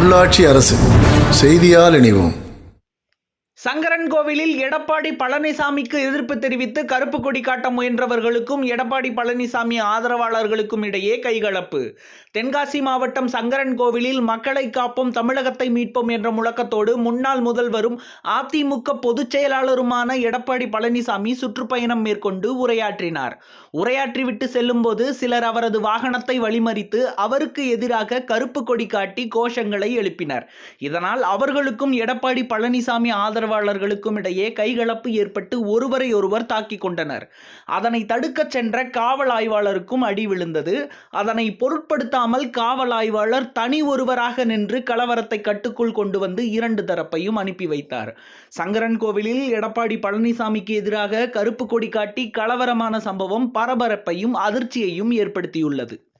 உள்ளாட்சி அரசு. செய்தியால் இணைவோம். சங்கரன் கோவிலில் எடப்பாடி பழனிசாமிக்கு எதிர்ப்பு தெரிவித்து கருப்பு கொடி காட்ட முயன்றவர்களுக்கும் எடப்பாடி பழனிசாமி ஆதரவாளர்களுக்கும் இடையே கைகலப்பு. தென்காசி மாவட்டம் சங்கரன் கோவிலில் மக்களை காப்போம் தமிழகத்தை மீட்போம் என்ற முழக்கத்தோடு முன்னாள் முதல்வரும் அதிமுக பொதுச் செயலாளருமான எடப்பாடி பழனிசாமி சுற்றுப்பயணம் மேற்கொண்டு உரையாற்றினார். உரையாற்றிவிட்டு செல்லும்போது சிலர் அவரது வாகனத்தை வழிமறித்து அவருக்கு எதிராக கருப்பு கொடி காட்டி கோஷங்களை எழுப்பினர். இதனால் அவர்களுக்கும் எடப்பாடி பழனிசாமி ஆதரவு ஆதரவாளர்களுக்கும் இடையே கைகலப்பு ஏற்பட்டு ஒருவரை ஒருவர் தாக்கிக் கொண்டனர். அதனை தடுக்கச் சென்ற காவல் ஆய்வாளருக்கும் அடி விழுந்தது. அதனை பொருட்படுத்தாமல் காவல் ஆய்வாளர் தனி ஒருவராக நின்று கலவரத்தை கட்டுக்குள் கொண்டு வந்து இரண்டு தரப்பையும் அனுப்பி வைத்தார். சங்கரன் கோவிலில் எடப்பாடி பழனிசாமிக்கு எதிராக கருப்பு கொடி காட்டி கலவரமான சம்பவம் பரபரப்பையும் அதிர்ச்சியையும் ஏற்படுத்தியுள்ளது.